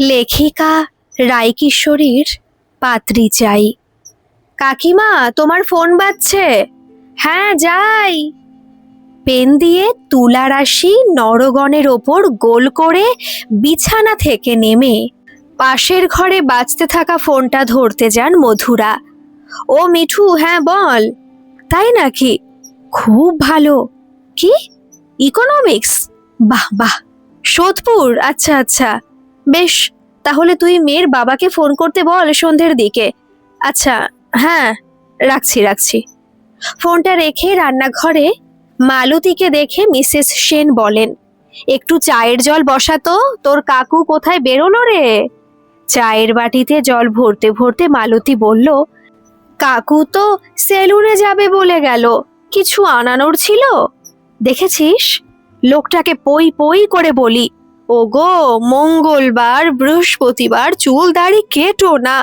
লেখিকা রায়কিশোরীর পাত্রী চাই। কাকিমা, তোমার ফোন বাজছে? হ্যাঁ যাই। পেন দিয়ে তুলা রাশি নরগণের ওপর গোল করে বিছানা থেকে নেমে পাশের ঘরে বাঁচতে থাকা ফোনটা ধরতে যান মধুরা। ও মিঠু হ্যাঁ বল। তাই নাকি? খুব ভালো। কি? ইকোনমিক্স বাহ বাহ। সোদপুর? আচ্ছা আচ্ছা। বেশ, তাহলে তুই মেয়ের বাবাকে ফোন করতে বল সন্ধ্যের দিকে। আচ্ছা হ্যাঁ রাখছি রাখছি। ফোনটা রেখে রান্নাঘরে মালতীকে দেখে মিসেস সেন বলেন, একটু চায়ের জল বসাতো তোর কাকু কোথায় বেরোলো রে? চায়ের বাটিতে জল ভরতে ভরতে মালতী বলল, কাকু তো সেলুনে যাবে বলে গেল, কিছু আনানোর ছিল? দেখেছিস? লোকটাকে পই পই করে বলি ওগো, মঙ্গলবার, বৃহস্পতিবার চুল দাড়ি কেটো না।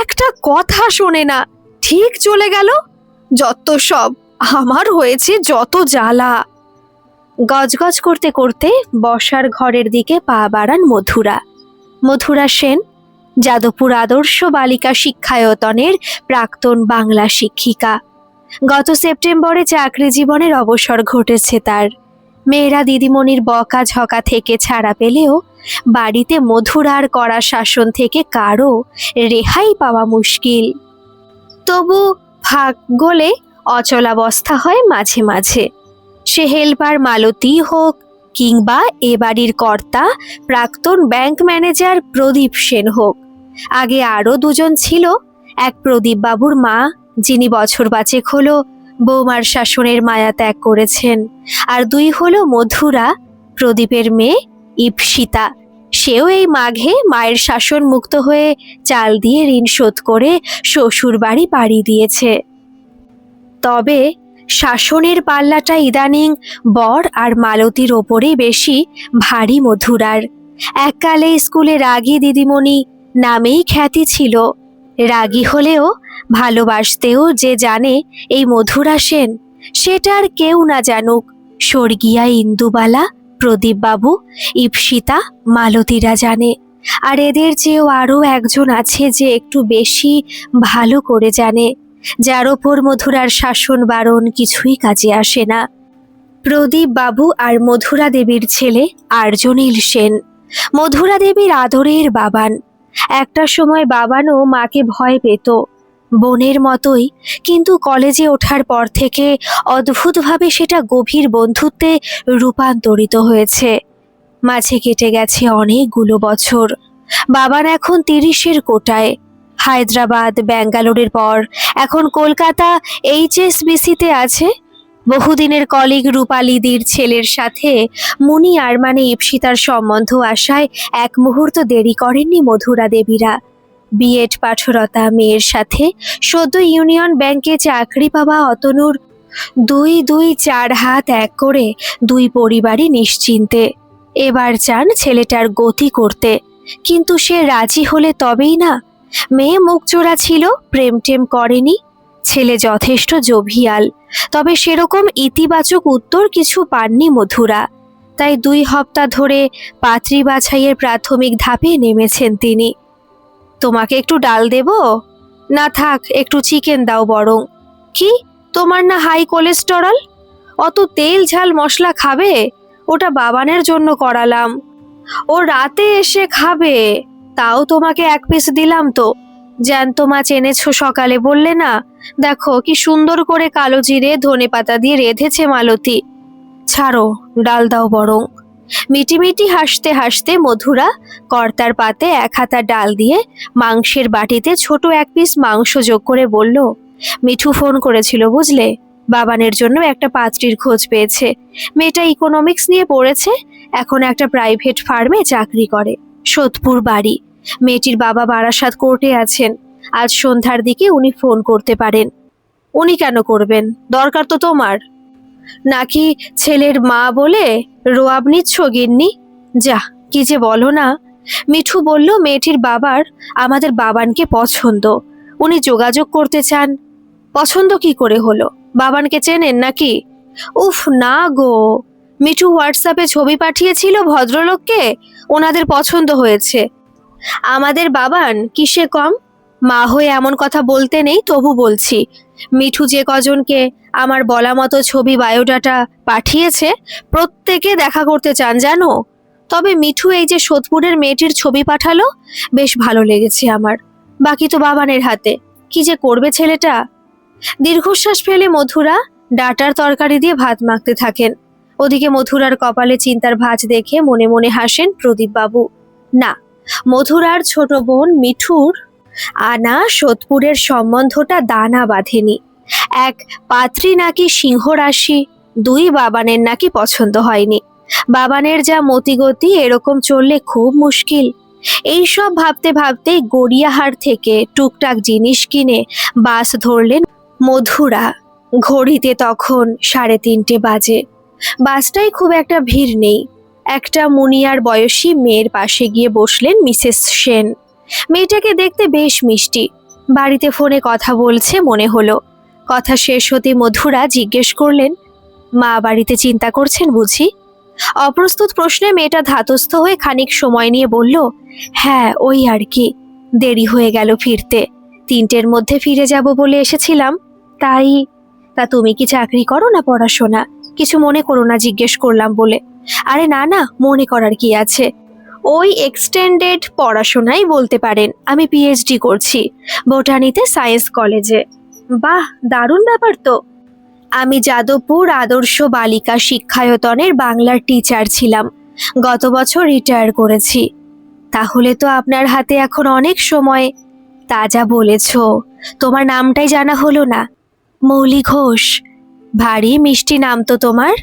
একটা কথা শোনে না, ঠিক চলে গেল? যত সব, আমার হয়েছে যত জ্বালা। গজগজ করতে করতে বসার ঘরের দিকে পা বাড়ান মধুরা। মধুরা সেন, যাদবপুর আদর্শ বালিকা শিক্ষায়তনের প্রাক্তন বাংলা শিক্ষিকা। গত সেপ্টেম্বরে চাকরি জীবনের অবসর ঘটেছে তার। মেয়েরা দিদিমণির বকা ঝকা থেকে ছাড়া পেলেও বাড়িতে মধুরার করা শাসন থেকে কারও রেহাই পাওয়া মুশকিল। তবু ভাগ গলে অচলাবস্থা হয় মাঝে মাঝে। সে হেল্পার মালতী হোক কিংবা এ বাড়ির কর্তা, প্রাক্তন ব্যাংক ম্যানেজার প্রদীপ সেন হোক। আগে আরও দুজন ছিল, এক প্রদীপবাবুর মা, যিনি বছর বাচেক হলো বৌমার শাসনের মায়া ত্যাগ করেছেন। আর দুই হলো মধুরা, প্রদীপের মেয়ে ইপসিতা। সেও এই মাঘে মায়ের শাসন মুক্ত হয়ে চাল দিয়ে ঋণ শোধ করে শ্বশুর বাড়ি পাড়ি দিয়েছে। তবে শাসনের পাল্লাটা ইদানিং বর আর মালতীর ওপরেই বেশি ভারী মধুরার। এককালে স্কুলে রাগী দিদিমণি নামেই খ্যাতি ছিল। রাগী হলেও ভালোবাসতেও যে জানে এই মধুরা সেন সেটার কেউ না জানুক। স্বর্গীয়া ইন্দুবালা, প্রদীপবাবু ইপসিতা মালতীরা জানে। আর এদের চেয়েও আরও একজন আছে যে একটু বেশি ভালো করে জানে। যার ওপর মধুরার শাসন বারণ কিছুই কাজে আসে না। প্রদীপ বাবু আর মধুরা দেবীর ছেলে আর্জনীল সেন। মধুরা দেবীর আদরের বাবান। একটা সময় বাবানও মাকে ভয় পেত। বোনের মতোই, কিন্তু কলেজে ওঠার পর থেকে অদ্ভুতভাবে সেটা গভীর বন্ধুত্বে রূপান্তরিত হয়েছে। মাঝে কেটে গেছে অনেকগুলো বছর। বাবান এখন তিরিশের কোটায়। হায়দ্রাবাদ, ব্যাঙ্গালোরের পর। এখন কলকাতা, এইচএসবিসিতে আছে? বহুদিনের কলিগ রূপালিদির ছেলের সাথে মুনি আর মানে ইপসিতার সম্বন্ধ আসায় এক মুহূর্ত দেরি করেননি মধুরা দেবীরা। বিএড পাঠরতা মেয়ের সাথে সদ্য ইউনিয়ন ব্যাংকে চাকরি পাওয়া অতনুর দুই দুই চার হাত এক করে দুই পরিবারই নিশ্চিন্তে। এবার চান ছেলেটার গতি করতে। কিন্তু সে রাজি হলে তবেই না। মেয়ে মুখচোরা ছিল প্রেম টেম করেনি ছেলে যথেষ্ট জভিয়াল, তবে সেরকম ইতিবাচক উত্তর কিছু পাননি মধুরা। তাই দুই হপ্তাহ ধরে পাত্রী বাছাইয়ের প্রাথমিক ধাপে নেমেছেন তিনি। তোমাকে একটু ডাল দেব? না থাক, একটু চিকেন দাও বরং। কি? তোমার না হাই কোলেস্টেরল? অত তেল ঝাল মশলা খাবে? ওটা বাবানের জন্য করালাম। ও রাতে এসে খাবে, তাও তোমাকে এক পিস দিলাম তো। জ্যান্ত মাছ এনেছো সকালে বললে না। দেখো কি সুন্দর করে কালো জিরে, ধনে পাতা দিয়ে রেঁধেছে মালতী। ছাড়ো, ডাল দাও বরং। মিটিমিটি হাসতে হাসতে মধুরা কর্তার পাতে এক হাতা ডাল দিয়ে মাংসের বাটিতে ছোট এক পিস মাংস যোগ করে বলল, মিঠু ফোন করেছিল বুঝলে? বাবানের জন্য একটা পাত্রীর খোঁজ পেয়েছে। মেয়েটা ইকোনমিক্স নিয়ে পড়েছে, এখন একটা প্রাইভেট ফার্মে চাকরি করে, সোদপুর বাড়ি। মেয়েটির বাবা বারাসাত কোর্টে আছেন। আজ সন্ধ্যার দিকে উনি ফোন করতে পারেন। উনি কেন করবেন? দরকার তো তোমার। নাকি ছেলের মা বলে রোয়াব নিচ্ছ গিন্নি? যা কি যে বলো না। মিঠু বলল, মেয়েটির বাবার আমাদের বাবানকে পছন্দ। উনি যোগাযোগ করতে চান। পছন্দ কি করে হলো? বাবানকে চেনেন নাকি? উফ, না গো। মিঠু হোয়াটসঅ্যাপে ছবি পাঠিয়েছিল ভদ্রলোককে। ওনাদের পছন্দ হয়েছে। আমাদের বাবান কিসে কম? মা হয়ে এমন কথা বলতে নেই, তবু বলছি, মিঠু যে কজনকে আমার বলা মতো ছবি বায়োডাটা পাঠিয়েছে, প্রত্যেকে দেখা করতে চান জানো? তবে মিঠু এই যে সোদপুরের মেয়েটির ছবি পাঠালো, বেশ ভালো লেগেছে আমার। বাকি তো বাবানের হাতে, কি যে করবে ছেলেটা? দীর্ঘশ্বাস ফেলে মধুরা ডাটার তরকারি দিয়ে ভাত মাখতে থাকেন। ওদিকে মধুরার কপালে চিন্তার ভাঁজ দেখে মনে মনে হাসেন প্রদীপ বাবু না মধুরার ছোট বোন মিঠুর আনা সোদপুরের সম্বন্ধটা দানা বাঁধেনি। এক পাত্রী নাকি সিংহ রাশি দুই বাবানের নাকি পছন্দ হয়নি। বাবানের যা মতিগতি, এরকম চললে খুব মুশকিল। এইসব ভাবতে ভাবতেই গড়িয়াহাট থেকে টুকটাক জিনিস কিনে বাস ধরলেন মধুরা। ঘড়িতে তখন সাড়ে তিনটে বাজে। বাসটায় খুব একটা ভিড় নেই। একটা মুনিয়ার বয়সী মেয়ের পাশে গিয়ে বসলেন মিসেস সেন। মেয়েটাকে দেখতে বেশ মিষ্টি। বাড়িতে ফোনে কথা বলছে মনে হলো। কথা শেষ হতে মধুরা জিজ্ঞেস করলেন, মা বাড়িতে চিন্তা করছেন বুঝি? অপ্রস্তুত প্রশ্নে মেয়েটা ধাতস্থ হয়ে খানিক সময় নিয়ে বলল হ্যাঁ ওই আর কি। দেরি হয়ে গেল ফিরতে। তিনটের মধ্যে ফিরে যাব বলে এসেছিলাম। তাই, তা তুমি কি চাকরি করো না পড়াশোনা? কিছু মনে করো না, জিজ্ঞেস করলাম বলে। আরে না না, মনে করার কি আছে? ওই এক্সটেন্ডেড পড়াশোনাই বলতে পারেন, আমি পিএইচডি করছি, বোটানিতে সায়েন্স কলেজে বাহ, দারুণ ব্যাপার তো। আমি যাদবপুর আদর্শ বালিকা শিক্ষায়তনের বাংলার টিচার ছিলাম, গত বছর রিটায়ার করেছি। তাহলে তো আপনার হাতে এখন অনেক সময়। তা যা বলেছ, তোমার নামটাই জানা হলো না। মৌলি ঘোষ, ভারী মিষ্টি নাম তো তোমার।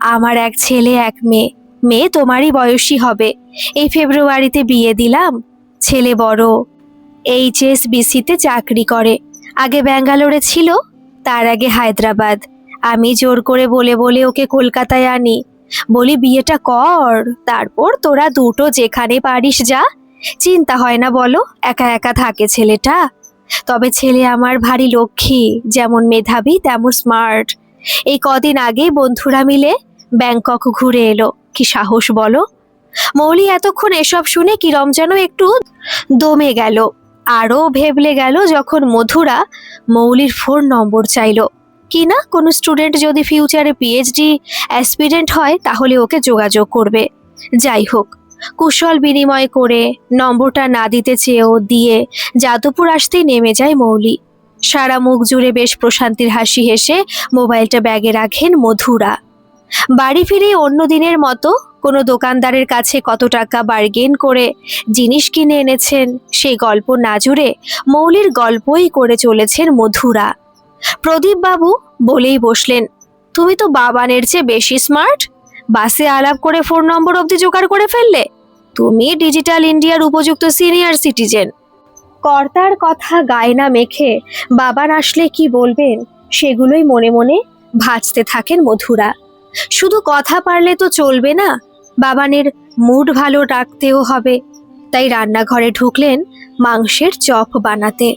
আমার এক ছেলে, এক মেয়ে। মেয়ে তোমারই বয়সী হবে। এই ফেব্রুয়ারিতে বিয়ে দিলাম। ছেলে বড়। এইচএসবিসিতে চাকরি করে। আগে ব্যাঙ্গালোরে ছিল, তার আগে হায়দ্রাবাদ। আমি জোর করে বলে বলে ওকে কলকাতায় আনি। বলি, বিয়েটা কর, তারপর তোরা দুটো যেখানে পারিস যা। চিন্তা হয় না বলো, একা একা থাকে ছেলেটা। তবে ছেলে আমার ভারী লক্ষ্মী। যেমন মেধাবী, তেমন স্মার্ট এই কদিন আগেই বন্ধুরা মিলে ব্যাংকক ঘুরে এলো। কি সাহস বলো? মৌলি এতক্ষণ এসব শুনে কিরম যেন একটু দমে গেল। আরও ভেবলে গেল যখন মধুরা মৌলির ফোন নম্বর চাইলো। কি না, কোনো স্টুডেন্ট যদি ফিউচারে পিএইচডি অ্যাসপিরেন্ট হয়, তাহলে ওকে যোগাযোগ করবে। যাই হোক, কুশল বিনিময় করে নম্বরটা না দিতে চেয়েও দিয়ে যাদবপুর আসতেই নেমে যায় মৌলি। সারা মুখ জুড়ে বেশ প্রশান্তির হাসি হেসে মোবাইলটা ব্যাগে রাখেন মধুরা। বাড়ি ফিরে অন্য দিনের মতো কোনো দোকানদারের কাছে কত টাকা বার্গেন করে জিনিস কিনে এনেছেন সেই গল্প না জুড়ে মৌলির গল্পই করে চলেছেন মধুরা। প্রদীপ বাবু বলেই বসলেন, তুমি তো বাবানের চেয়ে বেশি স্মার্ট বাসে আলাপ করে ফোন নম্বর অবধি জোগাড় করে ফেললে? তুমি ডিজিটাল ইন্ডিয়ার উপযুক্ত সিনিয়র সিটিজেন কর্তার কথা গায়ে না মেখে বাবার আসলে কি বলবেন? সেগুলোই মনে মনে ভাজতে থাকেন মধুরা। শুধু কথা পারলে তো চলবে না, বাবানের মুড ভালো রাখতেও হবে। তাই রান্নাঘরে ঢুকলেন মাংসের চপ বানাতে।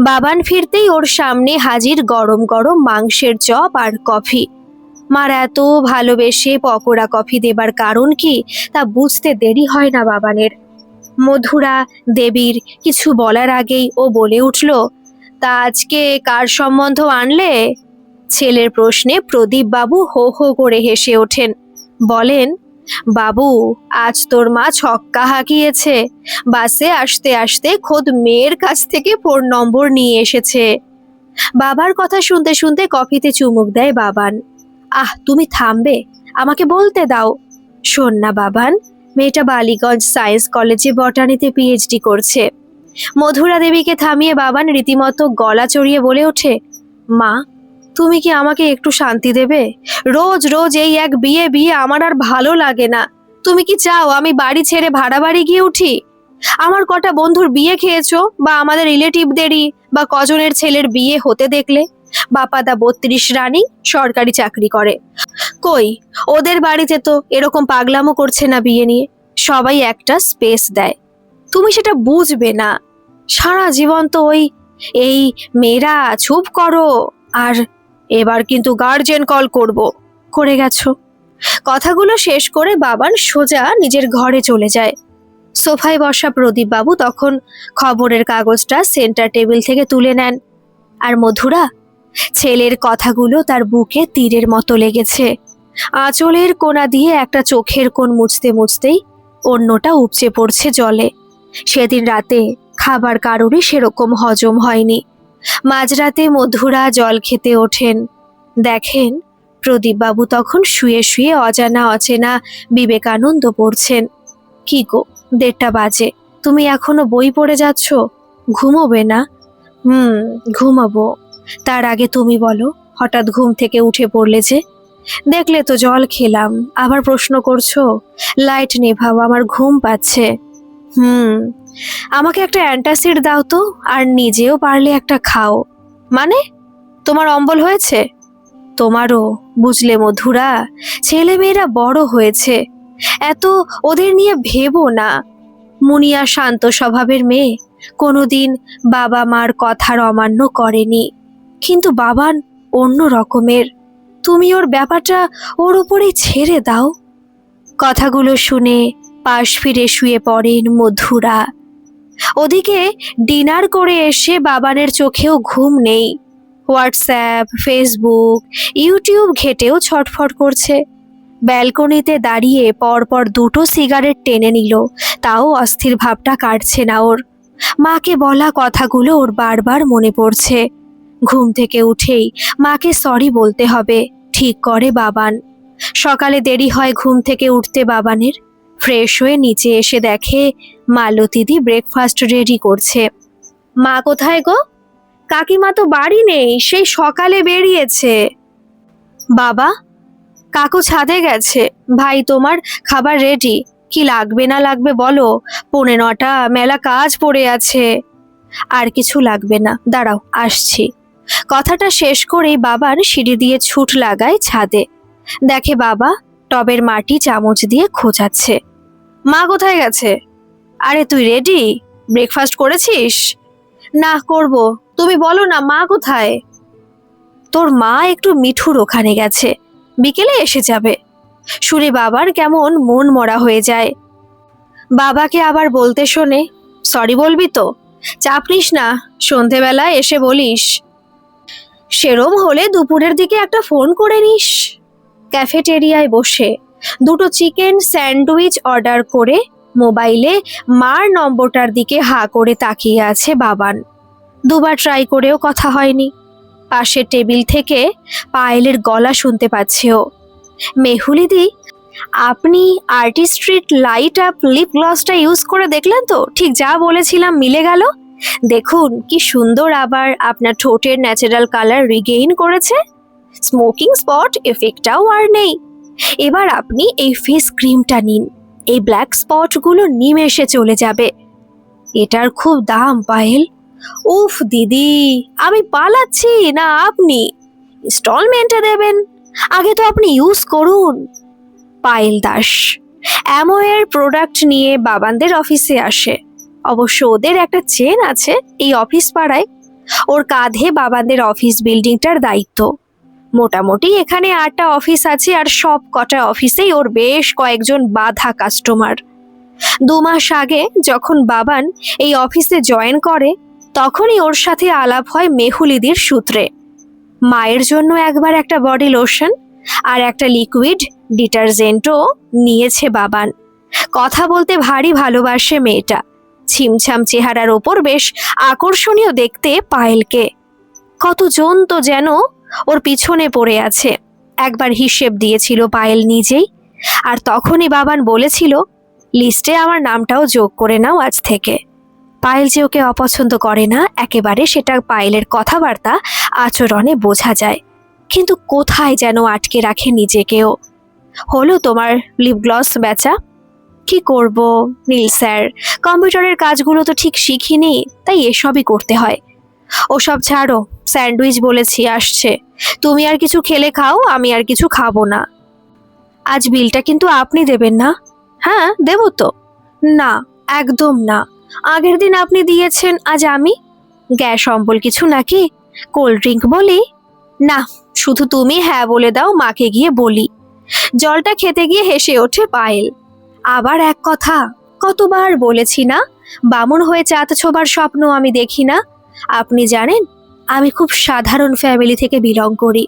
বাবান ফিরতেই ওর সামনে হাজির গরম গরম মাংসের চপ আর কফি। মার এত ভালোবেসে পকোড়া কফি দেবার কারণ কি তা বুঝতে দেরি হয় না বাবানের। মধুরা, দেবীর কিছু বলার আগেই ও বলে উঠল, তা আজকে কার সম্বন্ধ আনলে? ছেলের প্রশ্নে প্রদীপ বাবু হো হো করে হেসে ওঠেন, বলেন, বাবু, আজ তোর মা ছক্কা হাঁকিয়েছে, বাসে আসতে আসতে খোদ মেয়ের কাছ থেকে ফোন নম্বর নিয়ে এসেছে। বাবার কথা শুনতে শুনতে কফিতে চুমুক দেয় বাবান, আহ, তুমি থামবে, আমাকে বলতে দাও। শোন না বাবান মেয়েটা বালিগঞ্জ সায়েন্স কলেজে বটানিতে পিএইচডি করছে। মধুরা দেবীকে থামিয়ে বাবান রীতিমতো গলা চড়িয়ে বলে ওঠে, মা, তুমি কি আমাকে একটু শান্তি দেবে? রোজ রোজ এই এক বিয়ে বিয়ে আমার আর ভালো লাগে না। তুমি কি চাও আমি বাড়ি ছেড়ে ভাড়া বাড়ি গিয়ে উঠি? আমার কটা বন্ধুর বিয়ে খেয়েছো বা আমাদের রিলেটিভদেরই বা কজনের ছেলের বিয়ে হতে দেখলে? বাপাদা বত্রিশ রানী সরকারি চাকরি করে। কই, ওদের বাড়িতে তো এরকম পাগলামো করছে না বিয়ে নিয়ে। সবাই একটা স্পেস দেয়। তুমি সেটা বুঝবে না। সারা জীবন তো ওই, এই মেয়েরা চুপ করো, আর এবার কিন্তু গার্জেন কল করব, করে গেছো। কথাগুলো শেষ করে বাবান সোজা নিজের ঘরে চলে যায়। সোফায় বসা প্রদীপবাবু তখন খবরের কাগজটা সেন্টার টেবিল থেকে তুলে নেন। আর মধুরা ছেলের কথাগুলো তার বুকে তীরের মতো লেগেছে। আঁচলের কোনা দিয়ে একটা চোখের কোণ মুছতে মুছতেই অন্যটা উপচে পড়ছে জলে। সেদিন রাতে খাবার কারোরই সেরকম হজম হয়নি। মাঝরাতে মধুরা জল খেতে ওঠেন। দেখেন, প্রদীপবাবু তখন শুয়ে শুয়ে অজানা অচেনা বিবেকানন্দ পড়ছেন। কি গো, দেড়টা বাজে, তুমি এখনও বই পড়ে যাচ্ছ? ঘুমোবে না? হুম, ঘুমাবো। তার আগে তুমি বলো, হঠাৎ ঘুম থেকে উঠে পড়লে যে? দেখলে তো জল খেলাম, আবার প্রশ্ন করছ, লাইট নেভাও, আমার ঘুম পাচ্ছে। হুম, আমাকে একটা অ্যান্টাসিড দাও তো, আর নিজেও পারলে একটা খাও। মানে? তোমার অম্বল হয়েছে? তোমারও, বুঝলে মধুরা ছেলে মেয়েরা বড় হয়েছে। এত ওদের নিয়ে ভেবো না। মুনিয়া শান্ত স্বভাবের মেয়ে, কোনোদিন বাবা মার কথার অমান্য করেনি। কিন্তু বাবান অন্য রকমের। তুমি ওর ব্যাপারটা ওর উপরেই ছেড়ে দাও। কথাগুলো শুনে পাশ ফিরে শুয়ে পড়েন মধুরা। ওদিকে ডিনার করে এসে বাবানের চোখেও ঘুম নেই। হোয়াটসঅ্যাপ, ফেসবুক, ইউটিউব ঘেটেও ছটফট করছে। ব্যালকনিতে দাঁড়িয়ে পরপর দুটো সিগারেট টেনে নিল। তাও অস্থির ভাবটা কাটছে না ওর। মাকে বলা কথাগুলো ওর বারবার মনে পড়ছে। ঘুম থেকে উঠেই মাকে সরি বলতে হবে, ঠিক করে বাবান। সকালে দেরি হয় ঘুম থেকে উঠতে বাবানের। ফ্রেশ হয়ে নিচে এসে দেখে মালতিদি ব্রেকফাস্ট রেডি করছে। মা কোথায় গো? কাকিমা তো বাড়ি নেই, সেই সকালে বেরিয়েছে। বাবা, কাকু ছাদে গেছে। ভাই তোমার খাবার রেডি কি লাগবে না লাগবে বলো, পৌনে নটা মেলা কাজ পড়ে আছে। আর কিছু লাগবে না, দাঁড়াও, আসছি। কথাটা শেষ করেই বাবার সিঁড়ি দিয়ে ছুট লাগায় ছাদে। দেখে বাবা টবের মাটি চামচ দিয়ে খোঁচাচ্ছে। মা কোথায় গেছে? আরে তুই রেডি? ব্রেকফাস্ট করেছিস? না, করব। তুমি বলো না, মা কোথায়? তোর মা একটু মিঠুর ওখানে গেছে। বিকেলে এসে যাবে। শুনে বাবার কেমন মন মরা হয়ে যায়। বাবাকে আবার বলতে শোনে, সরি বলবি তো? চাপ নিস না, সন্ধেবেলায় এসে বলিস। সেরম হলে দুপুরের দিকে একটা ফোন করে নিস। ক্যাফেটেরিয়ায় বসে দুটো চিকেন স্যান্ডউইচ অর্ডার করে মোবাইলে মার নম্বরটার দিকে হা করে তাকিয়ে আছে বাবান। দুবার ট্রাই করেও কথা হয়নি। পাশের টেবিল থেকে পায়েলের গলা শুনতে পাচ্ছে ও। মেহুলিদি আপনি artist street light up lip গ্লসটা use করে দেখলেন তো? ঠিক যা বলেছিলাম মিলে গেল? দেখুন, কি সুন্দর আবার আপনার ঠোঁটের ন্যাচারাল কালার রিগেইন করেছে। স্মোকিং স্পট এফেক্টটাও আর নেই। এবার আপনি এই ফেস ক্রিমটা নিন। এই ব্ল্যাক স্পটগুলো নিমেষে চলে যাবে। এটার খুব দাম, পায়েল। উফ, দিদি, আমি পালাচ্ছি, না আপনি। ইনস্টলমেন্টে দেবেন। আগে তো আপনি ইউজ করুন। পায়েল দাস অ্যামোয়ের প্রোডাক্ট নিয়ে বাবানদের অফিসে আসে। অবশ্য ওদের একটা চেন আছে এই অফিস পাড়ায়। ওর কাঁধে বাবাদের অফিস বিল্ডিংটার দায়িত্ব। মোটামুটি এখানে আটটা অফিস আছে আর সব কটা অফিসেই ওর বেশ কয়েকজন বাধা কাস্টমার দু মাস আগে যখন বাবান এই অফিসে জয়েন করে, তখনই ওর সাথে আলাপ হয় মেহুলিদির সূত্রে। মায়ের জন্য একবার একটা বডি লোশন আর একটা লিকুইড ডিটারজেন্টও নিয়েছে বাবান। কথা বলতে ভারী ভালোবাসে মেয়েটা। ছিমছাম চেহারার ওপর বেশ আকর্ষণীয় দেখতে পায়েলকে। কতজন তো যেন ওর পিছনে পড়ে আছে। একবার হিসেব দিয়েছিল পায়েল নিজেই। আর তখনই বাবান বলেছিল, লিস্টে আমার নামটাও যোগ করে নাও আজ থেকে। পায়েল যে ওকে অপছন্দ করে না, একেবারে সেটা পায়েলের কথাবার্তা আচরণে বোঝা যায়। কিন্তু কোথায় যেন আটকে রাখে নিজেকেও। হলো তোমার লিপ গ্লস বেচা? কি করব? নীল স্যার, কম্পিউটারের কাজগুলো তো ঠিক শিখিনি, তাই এসবই করতে হয়। ওসব ছাড়ো, স্যান্ডউইচ বলেছি, আসছে। তুমি আর কিছু খেলে খাও, আমি আর কিছু খাব না। আজ বিলটা কিন্তু আপনি দেবেন না? হ্যাঁ দেব তো। না, একদম না। আগের দিন আপনি দিয়েছেন, আজ আমি? গ্যাস, অম্বল কিছু নাকি? কোল্ড ড্রিঙ্ক বলি? না, শুধু তুমি হ্যাঁ বলে দাও, মাকে গিয়ে বলি। জলটা খেতে গিয়ে হেসে ওঠে পায়েল। আবার এক কথা, কতবার বলেছি না? বামুন হয়ে চাঁদ ছোবার স্বপ্ন আমি দেখি না। আপনি জানেন, আমি খুব সাধারণ ফ্যামিলি থেকে বিলং করি।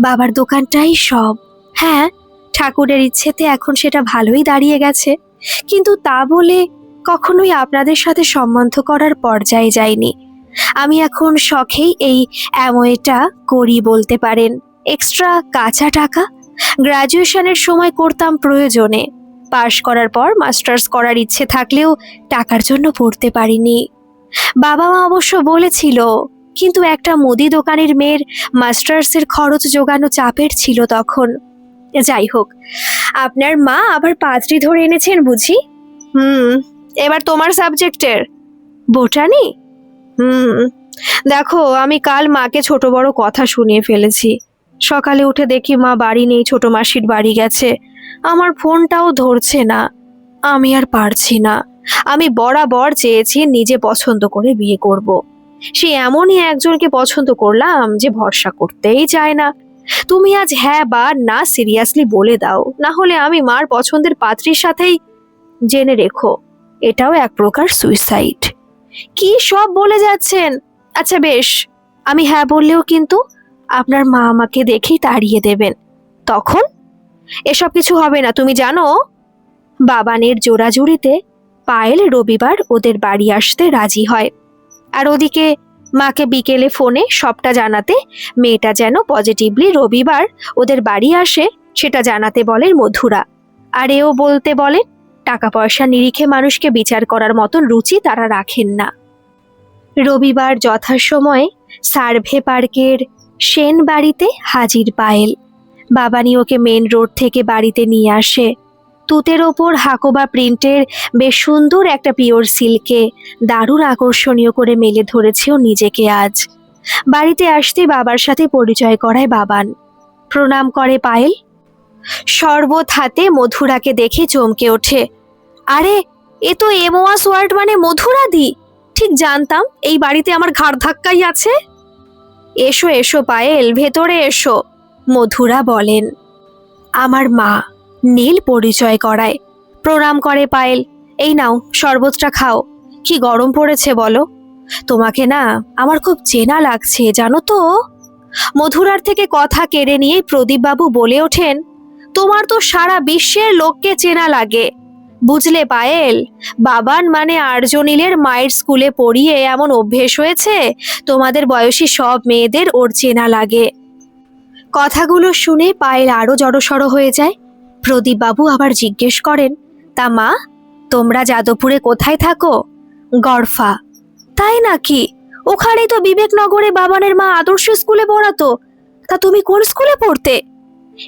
বাবার দোকানটাই সব। হ্যাঁ ঠাকুরের ইচ্ছেতে এখন সেটা ভালোই দাঁড়িয়ে গেছে। কিন্তু তা বলে কখনোই আপনাদের সাথে সম্বন্ধ করার পর্যায়ে যায়নি আমি এখন শখেই এই অ্যামওয়েটা করি বলতে পারেন। এক্সট্রা কাঁচা টাকা? গ্রাজুয়েশনের সময় করতাম প্রয়োজনে। পাশ করার পর মাস্টার্স করার ইচ্ছে থাকলেও টাকার জন্য পড়তে পারিনি। বাবা মা অবশ্য বলেছিল, কিন্তু একটা মুদি দোকানের মেয়ের মাস্টার্সের খরচ জোগানো চাপের ছিল তখন। যাই হোক, আপনার মা আবার পাত্রী ধরে এনেছেন বুঝি? হুম, এবার তোমার সাবজেক্টের। বোটানি? হুম, দেখো, আমি কাল মাকে ছোট বড় কথা শুনিয়ে ফেলেছি। সকালে উঠে দেখি মা বাড়ি নেই, ছোট মাসির বাড়ি গেছে। আমার ফোনটাও ধরছে না। আমি আর পারছি না। আমি বরাবর চেয়েছি নিজে পছন্দ করে বিয়ে করব। সে এমনই একজনকে পছন্দ করলাম যে ভরসা করতেই চায় না। তুমি আজ হ্যাঁ বা না সিরিয়াসলি বলে দাও। না হলে আমি মার পছন্দের পাত্রীর সাথেই জেনে রেখো। এটাও এক প্রকার সুইসাইড কি সব বলে যাচ্ছেন? আচ্ছা বেশ, আমি হ্যাঁ বললেও কিন্তু আপনার মা আমাকে দেখেই তাড়িয়ে দেবেন। তখন এসব কিছু হবে না, তুমি জানো? বাবানের জোড়াজুড়িতে পায়েল রবিবার ওদের বাড়ি আসতে রাজি হয়। আর ওদিকে মাকে বিকেলে ফোনে সবটা জানাতে মেয়েটা যেন পজিটিভলি রবিবার ওদের বাড়ি আসে, সেটা জানাতে বলেন মধুরা। আর এও বলতে বলে, টাকা পয়সা নিরিখে মানুষকে বিচার করার মতন রুচি তারা রাখেন না। রবিবার যথাসময়ে সার্ভে পার্কের সেন বাড়িতে হাজির পায়েল। বাবানি ওকে মেন রোড থেকে বাড়িতে নিয়ে আসে। তুতের ওপর হাকোবা প্রিন্টের বেশ সুন্দর একটা পিওর সিল্কে দারুণ আকর্ষণীয় করে মেলে ধরেছে ও নিজেকে আজ। বাড়িতে আসতে বাবার সাথে পরিচয় করায় বাবান। প্রণাম করে পায়েল। শরবত হাতে মধুরাকে দেখে চমকে ওঠে। আরে, এ তো এমওয়াস ওয়ার্ড মানে মধুরা দি। ঠিক জানতাম, এই বাড়িতে আমার ঘাড় ধাক্কাই আছে। এসো এসো পায়েল, ভেতরে এসো। মধুরা বলেন, আমার মা নীল পরিচয় করায়। প্রণাম করে পায়েল, এই নাও শরবতটা খাও। কি গরম পড়েছে বলো। তোমাকে না আমার খুব চেনা লাগছে, জানো তো? মধুরার থেকে কথা কেড়ে নিয়ে প্রদীপবাবু বলে ওঠেন, তোমার তো সারা বিশ্বের লোককে চেনা লাগে। বুঝলে পায়েল, বাবান মানে আর্জনীলের মায়ের স্কুলে পড়িয়ে এমন অভ্যেস হয়েছে, তোমাদের বয়সী সব মেয়েদের ওর চেনা লাগে। কথাগুলো শুনে পায়েল আরও জড়সড় হয়ে যায়। প্রদীপবাবু আবার জিজ্ঞেস করেন, তা মা, তোমরা যাদবপুরে কোথায় থাকো? গড়ফা। তাই নাকি? ওখানেই তো বিবেকনগরে বাবানের মা আদর্শ স্কুলে পড়াতো। তা তুমি কোন স্কুলে পড়তে?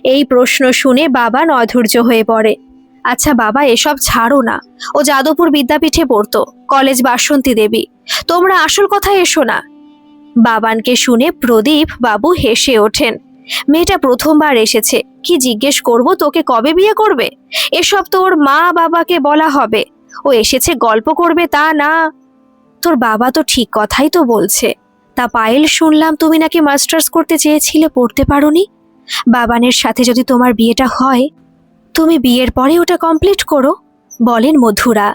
এই প্রশ্ন শুনে বাবা অধৈর্য হয়ে পড়ে। আচ্ছা বাবা, এসব ছাড়ো না। ও যাদবপুর বিদ্যাপীঠে পড়তো, কলেজ বাসন্তী দেবী। তোমরা আসল কথায় এসো না। বাবানকে শুনে প্রদীপ বাবু হেসে ওঠেন। মেয়েটা প্রথমবার এসেছে। কি জিজ্ঞেস করব, তোকে কবে বিয়ে করবে? এসব তোর মা বাবাকে বলা হবে। ও এসেছে গল্প করবে তা না। তোর বাবা তো ঠিক কথাই তো বলছে। তা পায়েল, শুনলাম তুমি নাকি মাস্টার্স করতে চেয়েছিলে, পড়তে পারোনি? বাবানের সাথে যদি তোমার বিয়েটা হয়, তুমি বিয়ের পরে ওটা কমপ্লিট করো, বলেন মধুরা।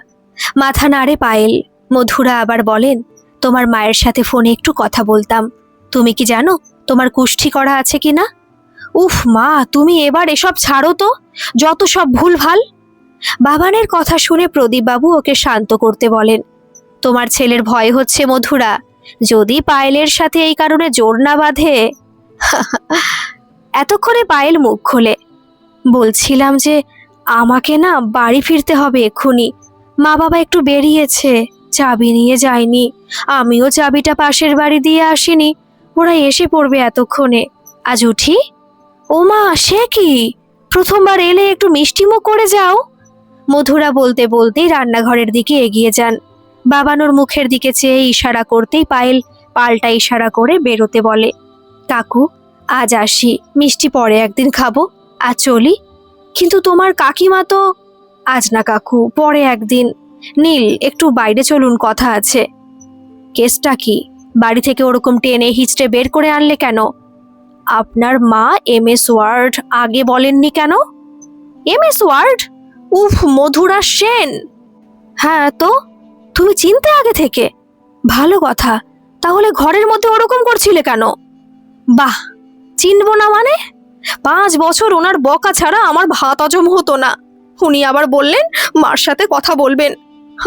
মাথা নাড়ে পায়েল। মধুরা আবার বলেন, তোমার মায়ের সাথে ফোনে একটু কথা বলতাম। তুমি কি জানো তোমার কুষ্ঠি করা আছে কি না উফ মা, তুমি এবার এসব ছাড়ো তো, যত সব ভুলভাল। বাবানের কথা শুনে প্রদীপবাবু ওকে শান্ত করতে বলেন, তোমার ছেলের ভয় হচ্ছে মধুরা, যদি পায়েলের সাথে এই কারণে জোর না বাঁধে। এতক্ষণে পায়েল মুখ খোলে, বলছিলাম যে আমাকে না বাড়ি ফিরতে হবে এক্ষুনি, মা বাবা একটু বেরিয়েছে, চাবি নিয়ে যায়নি, আমিও চাবিটা পাশের বাড়ি দিয়ে আসিনি ওরা এসে পড়বে এতক্ষণে। আজ উঠি? ও মা সে কি? প্রথমবার এলে একটু মিষ্টিমুখ করে যাও। মধুরা বলতে বলতেই রান্নাঘরের দিকে এগিয়ে যান। বাবানোর মুখের দিকে চেয়ে ইশারা করতেই পায়েল পাল্টা ইশারা করে বেরোতে বলে, কাকু, আজ আসি। মিষ্টি পরে একদিন খাব। আর চলি। কিন্তু তোমার কাকিমা তো আজ না কাকু, পরে একদিন। নীল, একটু বাইরে চলুন, কথা আছে। কেসটা কি? বাড়ি থেকে ওরকম টেনে হিচড়ে বের করে আনলে কেন? আপনার মা এম এস ওয়ার্ড আগে বলেননি কেন? M S word? উফ, মধুরা সেন। হ্যাঁ তো, তুমি চিনতে আগে থেকে। ভালো কথা, তাহলে ঘরের মধ্যে ওরকম করছিলে কেন? বাহ, চিনবো না মানে? পাঁচ বছর ওনার বকা ছাড়া আমার ভাত হজম হতো না। উনি আবার বললেন, মার সাথে কথা বলবেন।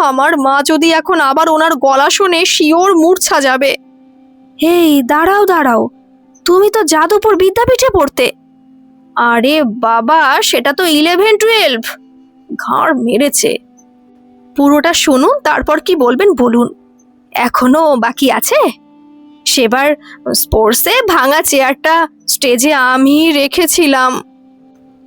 আমার মা যদি এখন আবার ওনার গলা শুনে শিওর মূর্ছা যাবে। এই দাঁড়াও দাঁড়াও। তুমি তো যাদবপুর বিদ্যাপীঠে পড়তে। আরে বাবা সেটা তো ইলেভেন টুয়েলভ ঘাড় মেরেছে। পুরোটা শুনুন তারপর কি বলবেন বলুন। এখনও বাকি আছে? সেবার স্পোর্টসে ভাঙা চেয়ারটা স্টেজে আমি রেখেছিলাম।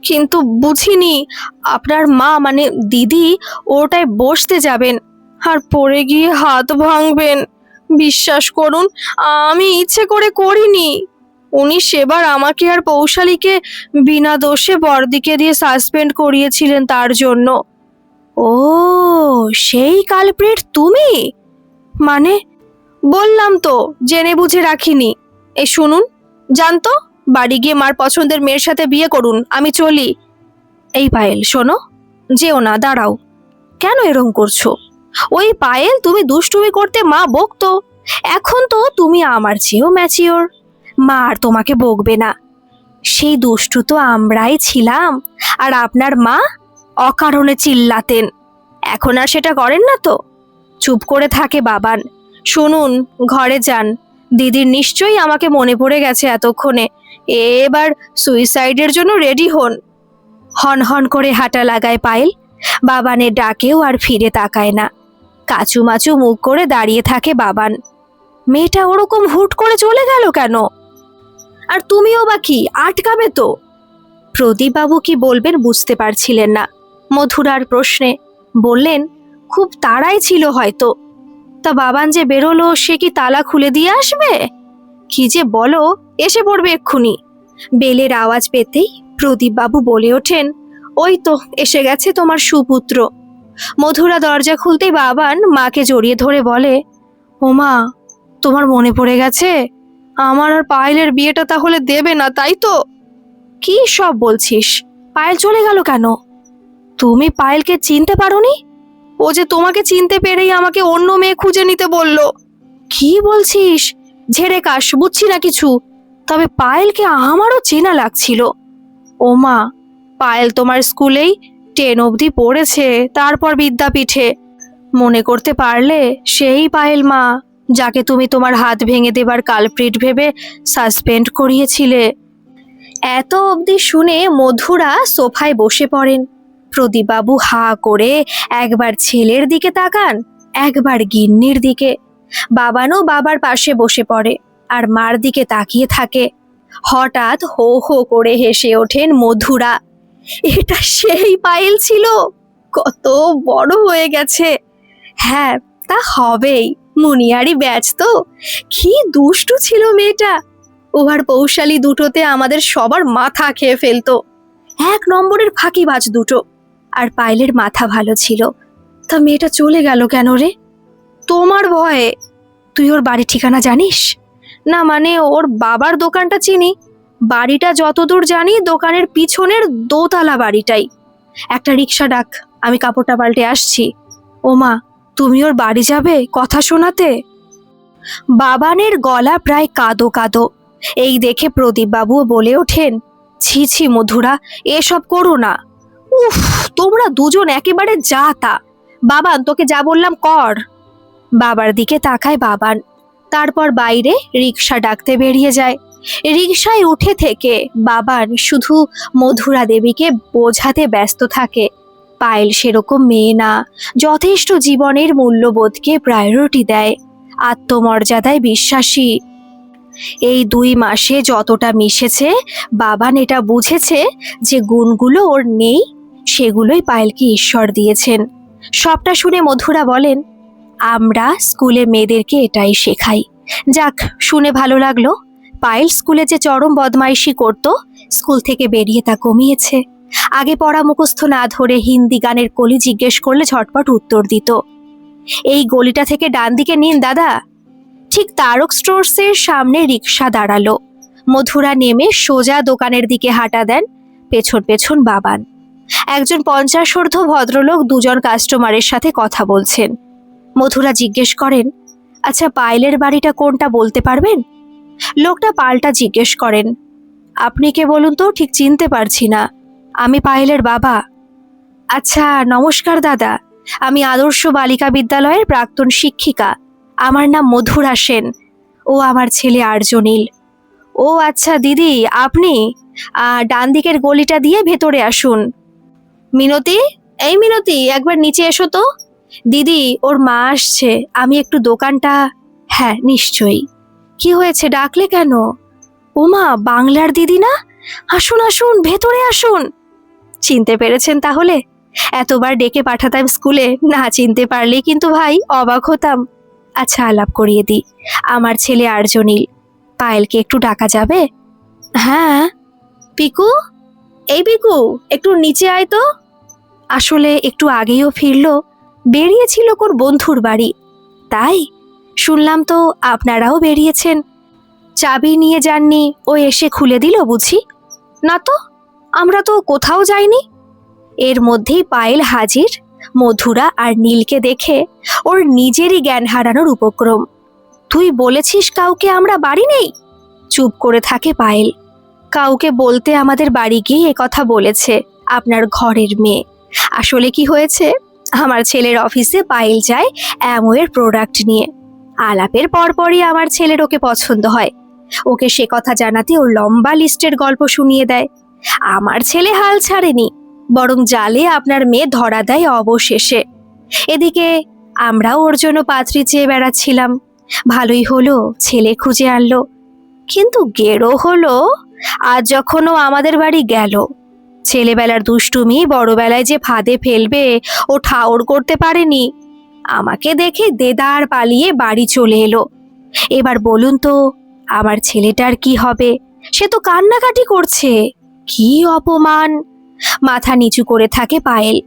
কিন্তু বুঝিনি। আপনার মা মানে দিদি ওটায় বসতে যাবেন আর পড়ে গিয়ে হাত ভাঙবেন। বিশ্বাস করুন, আমি ইচ্ছে করে করিনি। উনি সেবার আমাকে আর পৌশালীকে বিনা দোষে বরদিকে দিয়ে সাসপেন্ড করিয়েছিলেন তার জন্য। ও, সেই কালপ্রেট তুমি? মানে বললাম তো, জেনে বুঝে রাখিনি। এই শুনুন, জানতো? বাড়ি গিয়ে মার পছন্দের মেয়ের সাথে বিয়ে করুন, আমি চলি। এই পায়েল, শোনো, যেও না, দাঁড়াও। কেন এরম করছ? ওই পায়েল, তুমি দুষ্টুমি করতে মা বকতো। এখন তো তুমি আমার চেয়েও ম্যাচিওর মা আর তোমাকে বকবে না। সেই দুষ্টু তো আমরাই ছিলাম, আর আপনার মা অকারণে চিল্লাতেন। এখন আর সেটা করেন না তো? চুপ করে থাকে বাবান। শুনুন, ঘরে যান। দিদির নিশ্চয়ই আমাকে মনে পড়ে গেছে এতক্ষণে। এবার সুইসাইডের জন্য রেডি হন। হন হন করে হাঁটা লাগায় পায়েল। বাবানের ডাকেও আর ফিরে তাকায় না। কাচু মাচু মুখ করে দাঁড়িয়ে থাকে বাবান। মেয়েটা ওরকম হুট করে চলে গেল কেন? আর তুমিও বা কি? আটকাবে তো। প্রদীপবাবু কি বলবেন বুঝতে পারছিলেন না। মধুরার প্রশ্নে বললেন, খুব তাড়াই ছিল হয়তো। তা বাবান যে বেরোলো, সে কি তালা খুলে দিয়ে আসবে? কি যে বলো, এসে পড়বে এক্ষুনি। বেলের আওয়াজ পেতেই প্রদীপবাবু বলে ওঠেন, ওই তো, এসে গেছে তোমার সুপুত্র। মধুরা দরজা খুলতেই বাবান মাকে জড়িয়ে ধরে বলে ওমা তোমার মনে পড়ে গেছে? আমার আর পায়েলের বিয়েটা তাহলে দেবে না, তাই তো? কি সব বলছিস? পায়েল চলে গেল কেন? তুমি পায়েলকে চিনতে পারোনি? ও যে তোমাকে চিনতে পেরেই আমাকে অন্য মেয়ে খুঁজে নিতে বলল। কি বলছিস? ঝেড়ে কাশ, বুঝছি না কিছু। তবে পায়েলকে আমারও চেনা লাগছিল। ও মা পায়েল তোমার স্কুলেই টেন অবধি পড়েছে, তারপর বিদ্যাপীঠে। মনে করতে পারলে সেই পায়েল মা, যাকে তুমি তোমার হাত ভেঙে দেবার কালপ্রিট ভেবে সাসপেন্ড করিয়েছিলে। এত অবধি শুনে মধুরা সোফায় বসে পড়েন। প্রদীপবাবু হা করে একবার ছেলের দিকে তাকান, একবার গিন্নির দিকে। বাবানও বাবার পাশে বসে পড়ে, আর মার দিকে তাকিয়ে থাকে। হঠাৎ হো হো করে হেসে ওঠেন মধুরা। এটা সেই পায়েল ছিল? কত বড় হয়ে গেছে। হ্যাঁ তা হবেই মুনিয়ারি ব্যাচ তো। কি দুষ্টু ছিল মেয়েটা। ওভার পৌশালী দুটোতে আমাদের সবার মাথা খেয়ে ফেলতো। এক নম্বরের ফাঁকিবাজ দুটো। আর পায়েলের মাথা ভালো ছিল। তা মেয়েটা চলে গেল কেন রে? তোমার ভয়ে। তুই ওর বাড়ি ঠিকানা জানিস? না মানে ওর বাবার দোকানটা চিনি। বাড়িটা যতদূর জানি, দোকানের পিছনের দোতলা বাড়িটাই। একটা রিক্সা ডাক, আমি কাপড়টা পাল্টে আসছি। ওমা তুমি ওর বাড়ি যাবে কথা শোনাতে? বাবানের গলা প্রায় কাদো কাদো। এই দেখে প্রদীপবাবুও বলে ওঠেন, ছি ছি, মধুরা, এসব করো না। উফ, তোমরা দুজন একেবারে যা তা বাবান তোকে যা বললাম কর। বাবার দিকে তাকায় বাবান তারপর বাইরে রিক্সা ডাকতে বেরিয়ে যায়। রিক্সায় উঠে থেকে বাবান শুধু মধুরা দেবীকে বোঝাতে ব্যস্ত থাকে। পায়েল সেরকম মেয়ে না, যথেষ্ট জীবনের মূল্যবোধকে প্রায়োরিটি দেয়, আত্মমর্যাদায় বিশ্বাসী। এই দুই মাসে যতটা মিশেছে বাবান এটা বুঝেছে যে গুণগুলো ওর নেই, সেগুলোই পায়েলকে ঈশ্বর দিয়েছেন। সবটা শুনে মধুরা বলেন আমরা স্কুলে মেয়েদেরকে এটাই শেখাই। যাক, শুনে ভালো লাগল। পায়েল স্কুলে যে চরম বদমাইশি করত, স্কুল থেকে বেরিয়ে তা কমিয়েছে। আগে পড়া মুখস্থ না ধরে হিন্দি গানের কলি জিজ্ঞেস করলে ঝটপট উত্তর দিত। এই গলিটা থেকে ডান দিকে নিন, দাদা। ঠিক তারক স্টোর্সের সামনে রিক্সা দাঁড়াল। মধুরা নেমে সোজা দোকানের দিকে হাঁটা দেন পেছন পেছন বাবান। একজন পঞ্চাশোর্ধ ভদ্রলোক দুজন কাস্টমারের সাথে কথা বলছেন। মধুরা জিজ্ঞেস করেন আচ্ছা পায়েলের বাড়িটা কোনটা বলতে পারবেন? লোকটা পাল্টা জিজ্ঞেস করেন, আপনি কে বলুন তো? ঠিক চিনতে পারছি না। আমি পায়েলের বাবা। আচ্ছা নমস্কার দাদা। আমি আদর্শ বালিকা বিদ্যালয়ের প্রাক্তন শিক্ষিকা। আমার নাম মধুরা সেন। ও আমার ছেলে আর্যনীল। ও আচ্ছা দিদি, আপনি? ডান দিকের গলিটা দিয়ে ভেতরে আসুন। মিনতি? এই মিনতি, একবার নিচে এসো তো। দিদি, ওর মা আসছে, আমি একটু দোকানটা হ্যাঁ নিশ্চয়ই। কি হয়েছে, ডাকলে কেন? ওমা, বাংলার দিদি না? আসুন আসুন, ভেতরে আসুন। চিনতে পেরেছেন তাহলে? এতবার ডেকে পাঠাতাম স্কুলে, না চিনতে পারলে কিন্তু ভাই অবাক হতাম। আচ্ছা আলাপ করিয়ে দিই। আমার ছেলে আর্যনীল। পায়েলকে একটু ডাকা যাবে? হ্যাঁ। পিকু? এই পিকু, একটু নিচে আয় তো। আসলে একটু আগেও ফিরলো। বেরিয়েছিল কোন বন্ধুর বাড়ি। তাই শুনলাম তো আপনারাও বেরিয়েছেন। চাবি নিয়ে যাননি, ও এসে খুলে দিল বুঝি। না তো, আমরা তো কোথাও যাইনি। এর মধ্যেই পায়েল হাজির, মধুরা আর নীলকে দেখে ওর নিজেরই জ্ঞান হারানোর উপক্রম। তুই বলেছিস কাউকে আমরা বাড়ি নেই? চুপ করে থাকে পায়েল। কাউকে বলতে আমাদের বাড়ি গিয়ে কথা বলেছে, আপনার ঘরের মেয়ে। আসলে কি হয়েছে? আমার ছেলের অফিসে পাইল যায় অ্যামোয়ের প্রোডাক্ট নিয়ে। আলাপের পরপরই আমার ছেলের ওকে পছন্দ হয়। ওকে সে কথা জানাতে ওর লম্বা লিস্টের গল্প শুনিয়ে দেয়। আমার ছেলে হাল ছাড়েনি, বরং জালে আপনার মেয়ে ধরা দেয় অবশেষে। এদিকে আমরাও ওর জন্য পাত্রী চেয়ে বেড়াচ্ছিলাম। ভালোই হলো, ছেলে খুঁজে আনলো। কিন্তু গেরো হলো, আজ যখন ও আমাদের বাড়ি গেল। ছেলেবেলার দুষ্টুমি বড়বেলায় যে ফাঁদে ফেলবে ও ঠাওর করতে পারেনি। আমাকে দেখে দেদার পালিয়ে বাড়ি চলে এলো। এবার বলুন তো, আমার ছেলেটার কি হবে? সে তো কান্নাকাটি করছে। কি অপমান! মাথা নিচু করে থাকে পায়েল।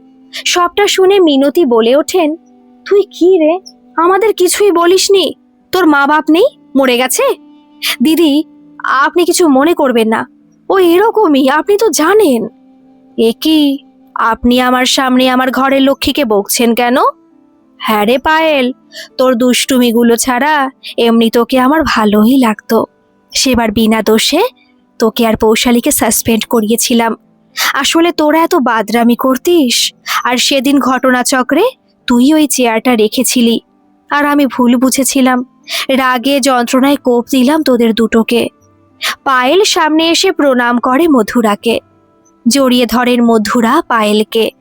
সবটা শুনে মিনতি বলে ওঠেন, তুই কি রে? আমাদের কিছুই বলিসনি তোর মা বাপ নেই? মরে গেছে? দিদি, আপনি কিছু মনে করবেন না। ও এরকমই, আপনি তো জানেন। এ কি? আপনি আমার সামনে আমার ঘরের লক্ষ্মীকে বকছেন কেন? হ্যাঁ রে পায়েল, তোর দুষ্টুমিগুলো ছাড়া এমনি তোকে আমার ভালোই লাগতো। সেবার বিনা দোষে তোকে আর পৌশালীকে সাসপেন্ড করিয়েছিলাম। আসলে তোরা এত বাদরামি করতিস? আর সেদিন ঘটনাচক্রে তুই ওই চেয়ারটা রেখেছিলি। আর আমি ভুল বুঝেছিলাম। রাগে যন্ত্রণায় কোপ দিলাম তোদের দুটোকে। পায়েল সামনে এসে প্রণাম করে মধুরাকে। জড়িয়ে ধরেন মধুরা পায়েলকে।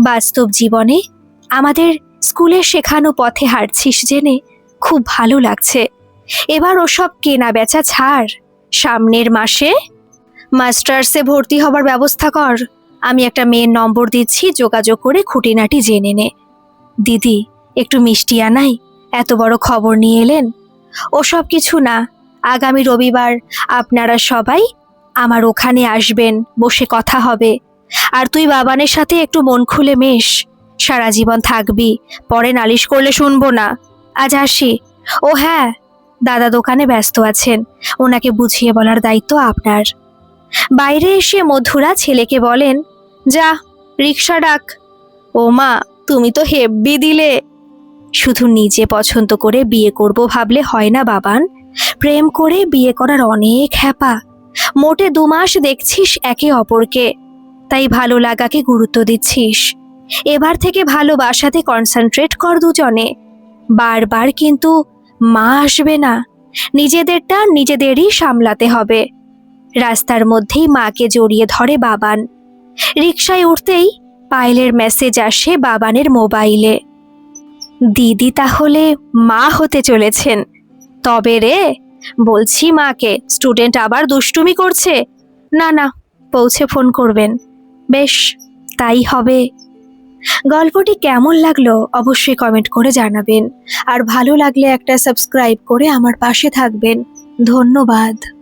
বাস্তব জীবনে আমাদের স্কুলে শেখানো পথে হাঁটছিস জেনে খুব ভালো লাগছে। এবার ওসব কেনা বেচা ছাড়। সামনের মাসে মাস্টার্সে ভর্তি হবার ব্যবস্থা কর। আমি একটা মেয়ের নম্বর দিচ্ছি, যোগাযোগ করে খুঁটিনাটি জেনে নে। দিদি, একটু মিষ্টি আনাই, এত বড় খবর নিয়ে এলেন। ওসব কিছু না, আগামী রবিবার আপনারা সবাই আমার ওখানে আসবেন, বসে কথা হবে। আর তুই বাবানের সাথে একটু মন খুলে মেশ। সারা জীবন থাকবি, পরে নালিশ করলে শুনব না। আজ আসি। ও হ্যাঁ দাদা দোকানে ব্যস্ত আছেন। ওনাকে বুঝিয়ে বলার দায়িত্ব আপনার। বাইরে এসে মধুরা ছেলেকে বলেন, যা রিক্সা ডাক। ও মা, তুমি তো হেব্বি দিলে। শুধু নিজে পছন্দ করে বিয়ে করব ভাবলে হয় না বাবান। প্রেম করে বিয়ে করার অনেক হ্যাপা। মোটে দু মাস দেখছিস একে অপরকে, তাই ভালো লাগাকে গুরুত্ব দিচ্ছিস। এবার থেকে ভালোবাসাতে কনসেন্ট্রেট কর দুজনে। বারবার কিন্তু মা আসবে না, নিজেদেরটা নিজেদেরই সামলাতে হবে। রাস্তার মধ্যেই মাকে জড়িয়ে ধরে বাবান। রিকশায় উঠতেই পায়েলের মেসেজ আসে বাবানের মোবাইলে। দিদি তাহলে মা হতে চলেছেন, তবে রে বলছি মাকে স্টুডেন্ট আবার দুষ্টুমি করছে? না না, পৌঁছে ফোন করবেন। বেশ, তাই হবে। গল্পটি কেমন লাগল অবশ্যই কমেন্ট করে জানাবেন। আর ভালো লাগলে একটা সাবস্ক্রাইব করে আমার পাশে থাকবেন। ধন্যবাদ।